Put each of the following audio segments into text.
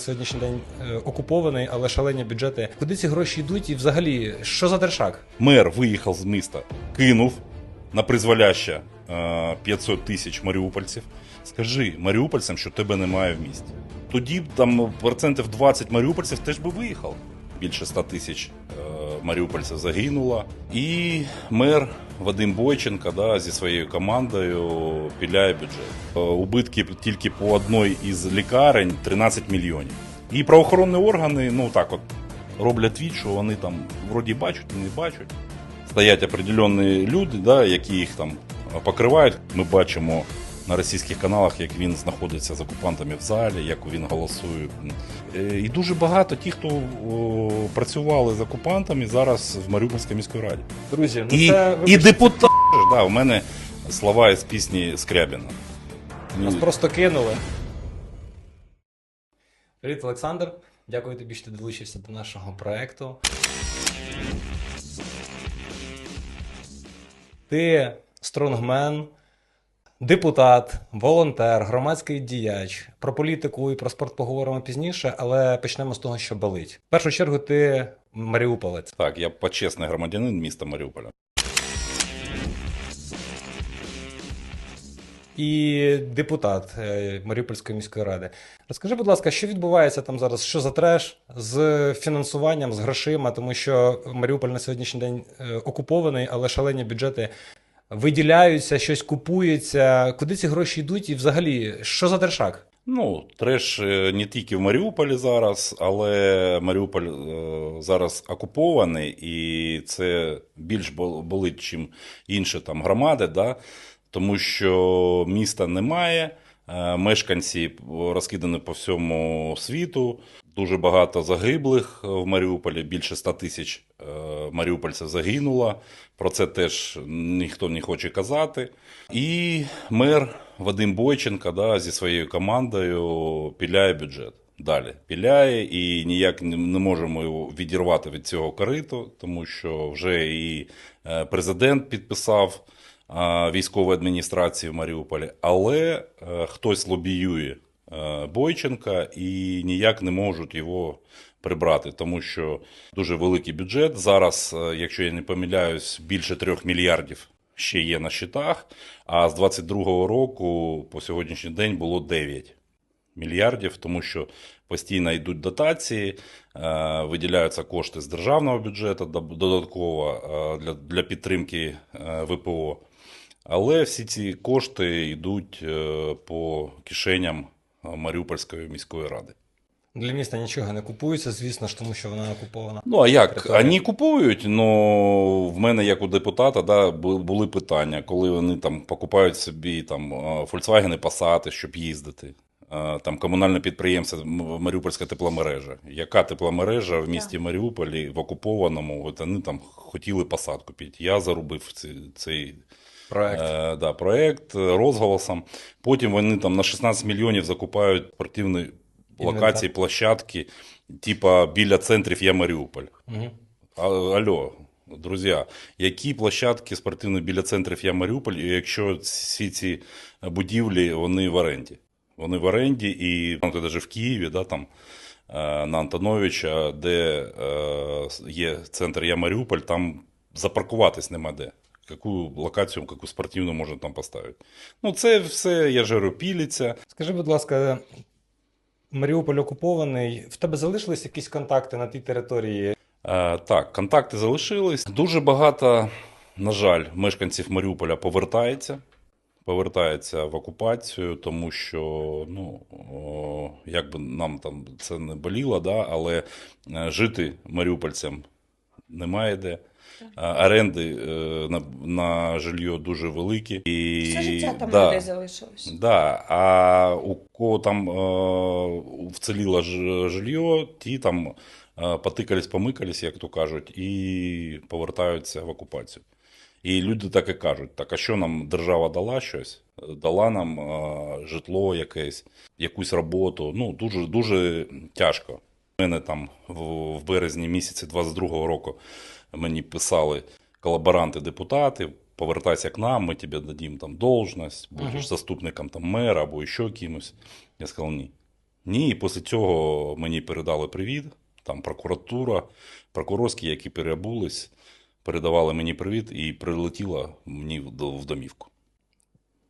Сьогоднішній день е, окупований, але шалені бюджети. Куди ці гроші йдуть і взагалі що за держак? Мер виїхав з міста, кинув на призволяще е, 500 тисяч маріупольців. Скажи маріупольцям, що тебе немає в місті. Тоді там процентів 20 маріупольців теж би виїхало. Більше 100 тисяч е, маріупольців загинуло. І мер Вадим Бойченко да, зі своєю командою піляє бюджет. Е, Убитки тільки по одній із лікарень 13 мільйонів. І правоохоронні органи, ну так от, роблять від, що вони там вроді бачать, не бачать. Стоять определенні люди, да, які їх там покривають. Ми бачимо на російських каналах, як він знаходиться з окупантами в залі, як він голосує. Е, І дуже багато ті, хто працювали з окупантами, зараз в Маріупольській міській раді. Друзі, ну І, це і депутат. Да, у мене слова із пісні Скрябіна. нас просто кинули. Привіт, Олександр. Дякую тобі, що ти долучився до нашого проекту. Ти стронгмен, депутат, волонтер, громадський діяч. Про політику і про спорт поговоримо пізніше, але почнемо з того, що болить. В першу чергу, ти маріуполець. Так, я почесний громадянин міста Маріуполя. і депутат е, Маріупольської міської ради. Розкажи, будь ласка, що відбувається там зараз? Що за треш з фінансуванням, з грошима? Тому що Маріуполь на сьогоднішній день е, окупований, але шалені бюджети виділяються, щось купується. Куди ці гроші йдуть? І взагалі, що за держак? Ну, треш е, не тільки в Маріуполі зараз, але Маріуполь е, зараз окупований, і це більш бол- болить, ніж інші там громади, да? тому що міста немає, е, мешканці розкидані по всьому світу. Дуже багато загиблих в Маріуполі, більше 100 тисяч е, маріупольців загинуло. Про це теж ніхто не хоче казати. І мер Вадим Бойченко да, зі своєю командою піляє бюджет. Далі піляє і ніяк не можемо його відірвати від цього кориту, тому що вже і е, президент підписав е, військову адміністрацію в Маріуполі, але е, хтось лобіює е, Бойченка і ніяк не можуть його прибрати, тому що дуже великий бюджет. Зараз, е, якщо я не помиляюсь, більше трьох мільярдів ще є на щитах, а з 22-го року по сьогоднішній день було 9 мільярдів, тому що постійно йдуть дотації, е, виділяються кошти з державного бюджету додатково е, для, для підтримки е, ВПО. Але всі ці кошти йдуть е, по кишеням е, Маріупольської міської ради. Для міста нічого не купується, звісно ж, тому що вона окупована. Ну а як? Територія. Вони купують, але в мене, як у депутата, да, були питання, коли вони там покупають собі там е, Volkswagen Passat, щоб їздити. Е, Там комунальне підприємство Маріупольська тепломережа. Яка тепломережа в місті Маріуполі в окупованому? От вони там хотіли Passat купити. Я зарубив цей, цей Проект. Е, да, проект е, розголосом. Потім вони там на 16 мільйонів закупають спортивні локації, площадки, типа біля центрів Я Маріуполь. Угу. А, алло, друзі, які площадки спортивні біля центрів Я Маріуполь, якщо всі ці будівлі вони в оренді? Вони в оренді, і ну, навіть в Києві, да, там, е, на Антоновича, де е, є центр Я Маріуполь, там запаркуватись нема де. Яку локацію, яку спортивну можна там поставити. Ну, це все, я ж. Скажи, будь ласка, Маріуполь окупований. В тебе залишились якісь контакти на тій території? Е, так, контакти залишились. Дуже багато, на жаль, мешканців Маріуполя повертається. Повертається в окупацію, тому що, ну, о, як би нам там це не боліло, да, але е, жити маріупольцям немає де. Оренди е, на, на жилье дуже великі. І, Все життя там да, людей залишилось. Да, а у кого там е, вціліло жилье, ті там е, потикались, помикались, як то кажуть, і повертаються в окупацію. І люди так і кажуть: так, а що нам держава дала щось? Дала нам е, житло якесь, якусь роботу. Ну, дуже, дуже тяжко. У мене там в, в березні місяці 22-го року мені писали колаборанти-депутати, повертайся к нам, ми тобі дадим там должность, будеш Мгм. заступником там мера або ще кимось. Я сказав ні. Ні, і після цього мені передали привіт. Там прокуратура, прокурорські, які переобулись, передавали мені привіт і прилетіла мені в в домівку.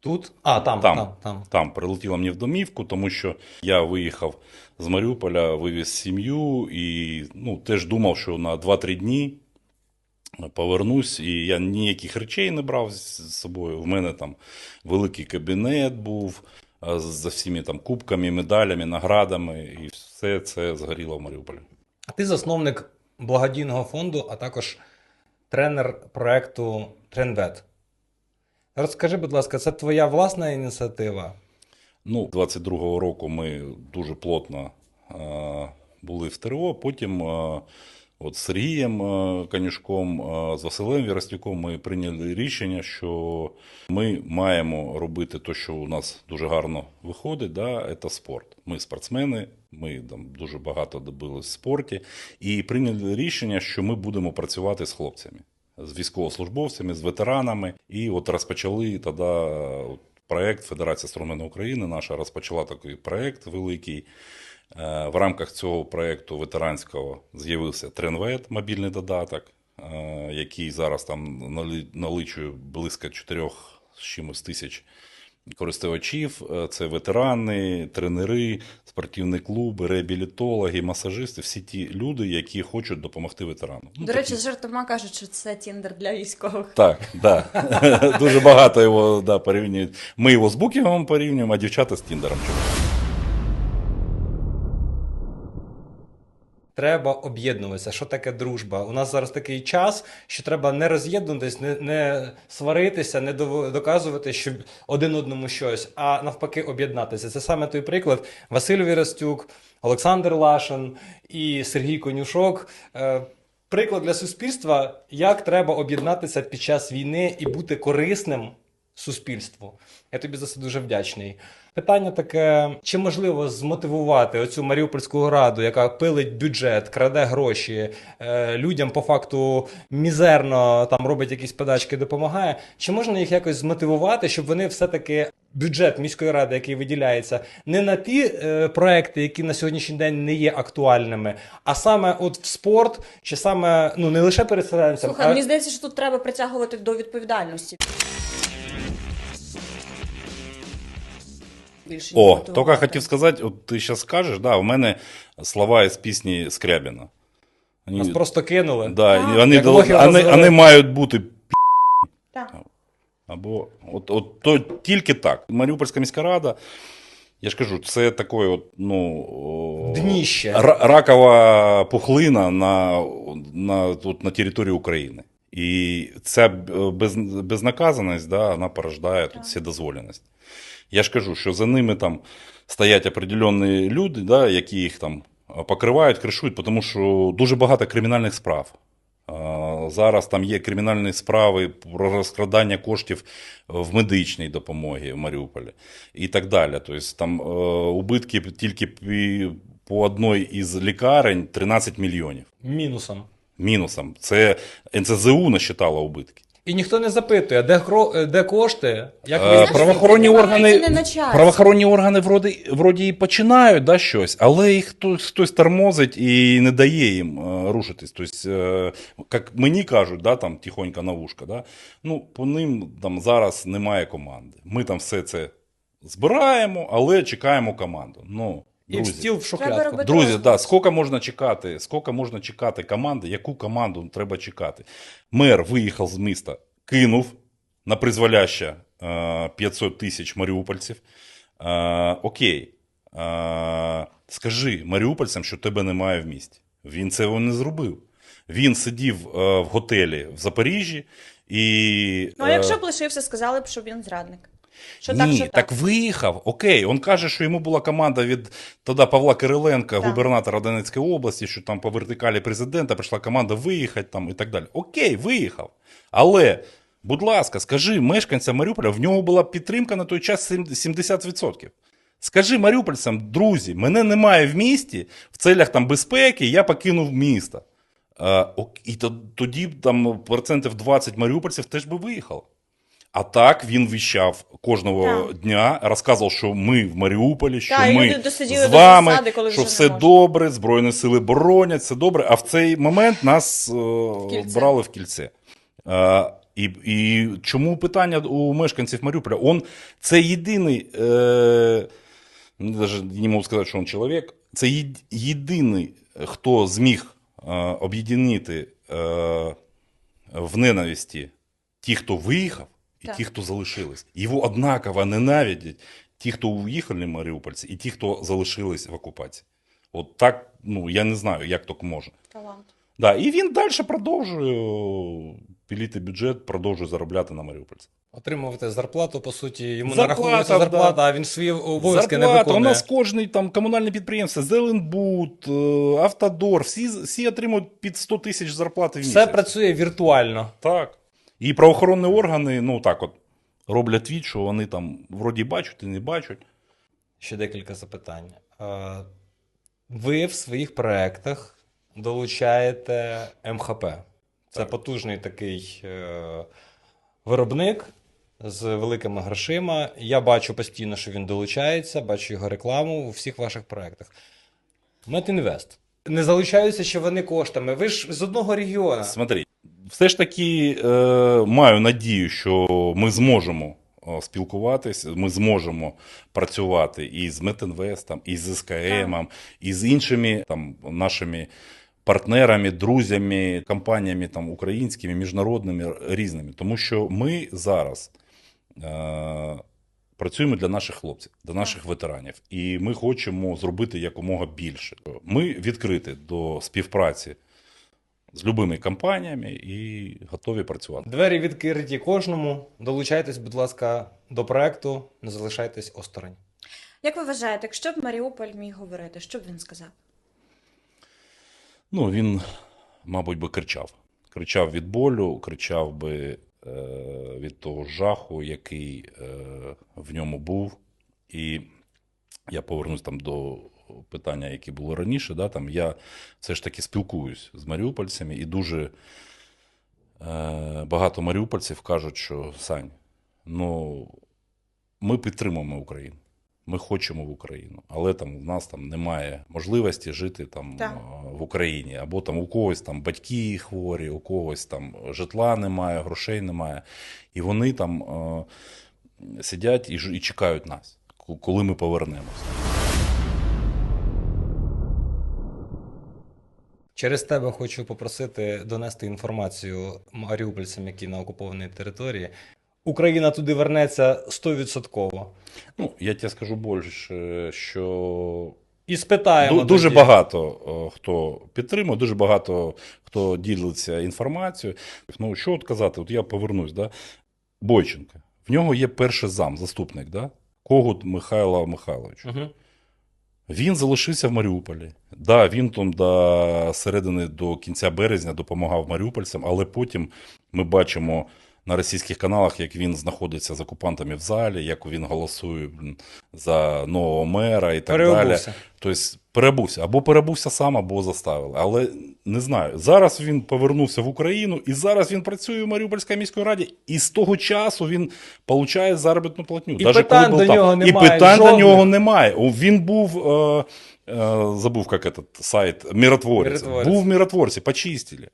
Тут? А, там, Там. там, там. Там прилетіла мені в домівку, тому що я виїхав з Маріуполя, вивіз сім'ю і ну, теж думав, що на 2-3 дні повернусь, і я ніяких речей не брав з собою. В мене там великий кабінет був з всіми там кубками, медалями, наградами, і все це згоріло в Маріуполі. А ти засновник благодійного фонду, а також тренер проекту Тренвет. Розкажи, будь ласка, це твоя власна ініціатива? Ну, 22-го року ми дуже плотно е, були в ТРО. Потім е, от з Сергієм е, Канюшком, е, з Василем Вірастюком ми прийняли рішення, що ми маємо робити те, що у нас дуже гарно виходить, да, це спорт. Ми спортсмени, ми там дуже багато добились в спорті, і прийняли рішення, що ми будемо працювати з хлопцями. З військовослужбовцями, з ветеранами, і от розпочали тоді от, проект Федерація Стромену України наша розпочала такий проект великий. Е, В рамках цього проекту ветеранського з'явився Тренвет, мобільний додаток, е, який зараз там нали- налічує близько 4 з чимось тисяч користувачів. Е, Це ветерани, тренери, спортивні клуби, реабілітологи, масажисти, всі ті люди, які хочуть допомогти ветерану. Ну, До речі, такі- жартома кажуть, що це Тіндер для військових. так, да. Дуже багато його да, порівнюють. Ми його з Букінгом порівнюємо, а дівчата з Тіндером. Треба об'єднуватися. Що таке дружба? У нас зараз такий час, що треба не роз'єднуватись, не, не сваритися, не доказувати, що один одному щось, а навпаки, об'єднатися. Це саме той приклад. Василь Вірастюк, Олександр Лашин і Сергій Конюшок. Е, Приклад для суспільства, як треба об'єднатися під час війни і бути корисним суспільству. Я тобі за це дуже вдячний. Питання таке: чи можливо змотивувати оцю Маріупольську раду, яка пилить бюджет, краде гроші, е, людям по факту мізерно там робить якісь подачки, допомагає? Чи можна їх якось змотивувати, щоб вони все-таки бюджет міської ради, який виділяється, не на ті е, проекти, які на сьогоднішній день не є актуальними, а саме от в спорт, чи саме ну не лише переселенцям, Слухай, а мені здається, що тут треба притягувати до відповідальності. Більше ніж О, тільки хотів сказати, от ти зараз скажеш, да, у мене слова із пісні Скрябіна. Вони, нас просто кинули. да, Так. і вони, дол- лохи вони, вони мають бути Так. Або от, от то тільки так. Маріупольська міська рада, я ж кажу, це такий от, ну, Дніще. ра- ракова пухлина на, на, тут, на території України. І ця без, безнаказаність, да, вона порождає тут вседозволеність. Я ж кажу, що за ними там стоять определенні люди, да, які їх там покривають, кришують, тому що дуже багато кримінальних справ. Зараз там є кримінальні справи про розкрадання коштів в медичній допомогі в Маріуполі і так далі. Тобто там е, убитки тільки по одній із лікарень 13 мільйонів. Мінусом. Мінусом. Це НСЗУ насчитало убитки. І ніхто не запитує, де, кро... де кошти, як Е, ви Знаєш, правоохоронні це органи, не на часі. правоохоронні органи вроді, вроді і починають да, щось, але їх хтось, хтось тормозить і не дає їм е, рушитись. Тобто, е, як мені кажуть, да, там, тихонько на вушка, да, ну, по ним там, зараз немає команди. Ми там все це збираємо, але чекаємо команду. Ну, і друзі. стіл в шухлядку. робити- Друзі, да, скільки можна чекати? Скільки можна чекати команди? Яку команду треба чекати? Мер виїхав з міста, кинув на призволяще е, 500 тисяч маріупольців. Е, окей. Е, скажи маріупольцям, що тебе немає в місті. Він цього не зробив. Він сидів е, в готелі в Запоріжжі і. Ну, а е, якщо б лишився, сказали б, що він зрадник. Що ні, так, що так, так. виїхав. Окей, він каже, що йому була команда від тоді Павла Кириленка, Так. губернатора Донецької області, що там по вертикалі президента прийшла команда виїхати там і так далі. Окей, виїхав. Але, будь ласка, скажи мешканцям Маріуполя, в нього була підтримка на той час 70%. Скажи маріупольцям, друзі, мене немає в місті в целях там безпеки, я покинув місто. І тоді там процентів 20 маріупольців теж би виїхало. А так він віщав кожного Так. дня, розказував, що ми в Маріуполі, що Так, ми з вами, засади, коли що все можна. добре, Збройні сили боронять, все добре. А в цей момент нас е, кільце. брали в кільце. Е, і, і чому питання у мешканців Маріуполя? Он це єдиний, е, навіть не можу сказати, що він чоловік, це єдиний, хто зміг е, об'єднати е, в ненависті ті, хто виїхав, і Так. ті, хто залишились. Його однаково ненавидять ті, хто уїхали маріупольці, і ті, хто залишились в окупації. От так, ну я не знаю, як так можна. Талант. Да, і він далі продовжує піліти бюджет, продовжує заробляти на маріупольцях. Отримувати зарплату, по суті, йому Зарплата, нараховується да. зарплата, а він свої обов'язки не Зарплата, у нас кожний там комунальне підприємство, Зеленбуд, е, Автодор, всі, всі отримують під 100 тисяч зарплати в місяць. Все працює віртуально. Так. І правоохоронні органи, ну так от, роблять від, що вони там вроді бачать і не бачать. Ще декілька запитань. Ви в своїх проєктах долучаєте МХП. Це Так. потужний такий е, виробник з великими грошима. Я бачу постійно, що він долучається, бачу його рекламу у всіх ваших проєктах. Метінвест. Не залучаються ще вони коштами. Ви ж з одного регіону. Смотри, все ж таки е, маю надію, що ми зможемо е, спілкуватись, ми зможемо працювати і з Метинвестом, і з СКМ, і з іншими там, нашими партнерами, друзями, компаніями там, українськими, міжнародними різними. Тому що ми зараз. Е, Працюємо для наших хлопців, для наших ветеранів, і ми хочемо зробити якомога більше. Ми відкриті до співпраці з любими компаніями і готові працювати. Двері відкриті кожному. Долучайтесь, будь ласка, до проекту, не залишайтесь осторонь. Як ви вважаєте, якщо б Маріуполь міг говорити, що б він сказав? Ну, він, мабуть, би кричав. Кричав від болю, кричав би е, від того жаху, який е, в ньому був. І я повернусь там до питання, які було раніше. Да, там я все ж таки спілкуюсь з маріупольцями, і дуже е, багато маріупольців кажуть, що Сань, ну ми підтримуємо Україну. Ми хочемо в Україну, але там в нас там немає можливості жити там Так. е, в Україні, або там у когось там батьки хворі, у когось там житла немає, грошей немає. І вони там е, сидять і, і чекають нас, коли ми повернемося. Через тебе хочу попросити донести інформацію маріупольцям, які на окупованій території. Україна туди вернеться 100%. Ну, я тебе скажу більше, що І спитаємо. Ду- Дуже тоді. багато хто підтримує, дуже багато хто ділиться інформацією. Ну, що от казати, от я повернусь, да? Бойченка. В нього є перший зам, заступник, да? Когут Михайло Михайлович. Мгм. Він залишився в Маріуполі. Да, він там до середини до кінця березня допомагав маріупольцям, але потім ми бачимо на російських каналах, як він знаходиться з окупантами в залі, як він голосує за нового мера і так далі. Переобувся. Тобто перебувся. Або перебувся сам, або заставили. Але не знаю. Зараз він повернувся в Україну, і зараз він працює в Маріупольській міській раді, і з того часу він отримує заробітну платню. І Даже питань коли до там. нього І немає питань до нього немає. Він був. Е, е, забув, як этот сайт, миротворець. Миротворець. Був в миротворці, почистили.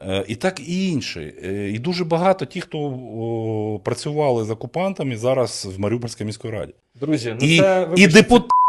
Е, І так і інші. Е, І дуже багато ті, хто о, працювали з окупантами, зараз в Маріупольській міській раді. Друзі, ну І, це і депутати,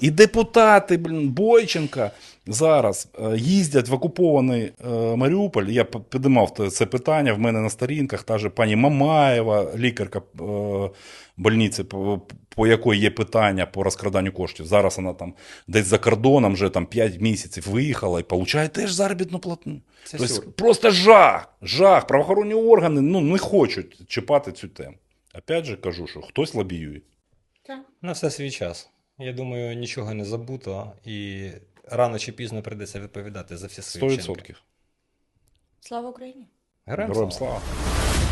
і депутати, блін, Бойченка зараз е, їздять в окупований е, Маріуполь. Я п- підіймав це питання в мене на сторінках. Та же пані Мамаєва, лікарка е, больниці, по, по якої є питання по розкраданню коштів. Зараз вона там десь за кордоном вже там 5 місяців виїхала і отримує теж заробітну платню. Це Тобто, просто жах, жах. Правоохоронні органи ну, не хочуть чіпати цю тему. Опять же кажу, що хтось лобіює. Так. на все свій час. Я думаю, нічого не забуто, і рано чи пізно прийдеться відповідати за всі свої вчинки. 100%. Слава Україні! Героям Героям слава. слава.